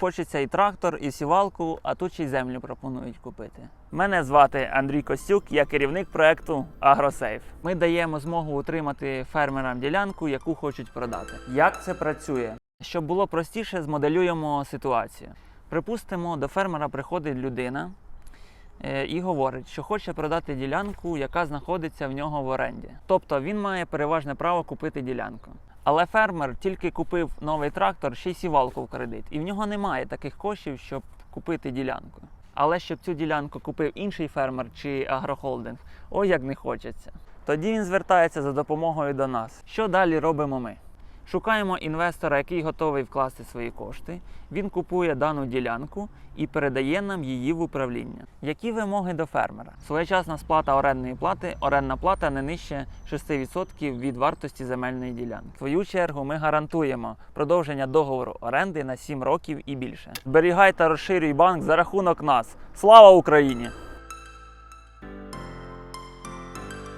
Хочеться і трактор, і сівалку, а тут ще й землю пропонують купити. Мене звати Андрій Костюк, я керівник проекту AgroSafe. Ми даємо змогу утримати фермерам ділянку, яку хочуть продати. Як це працює? Щоб було простіше, змоделюємо ситуацію. Припустимо, до фермера приходить людина е, і говорить, що хоче продати ділянку, яка знаходиться в нього в оренді. Тобто він має переважне право купити ділянку. Але фермер тільки купив новий трактор, ще й сівалку в кредит, і в нього немає таких коштів, щоб купити ділянку. Але щоб цю ділянку купив інший фермер чи агрохолдинг, ой як не хочеться. Тоді він звертається за допомогою до нас. Що далі робимо ми? Шукаємо інвестора, який готовий вкласти свої кошти. Він купує дану ділянку і передає нам її в управління. Які вимоги до фермера? Своєчасна сплата орендної плати, орендна плата не нижче 6% від вартості земельної ділянки. В свою чергу ми гарантуємо продовження договору оренди на 7 років і більше. Зберігай та розширюй банк за рахунок нас. Слава Україні!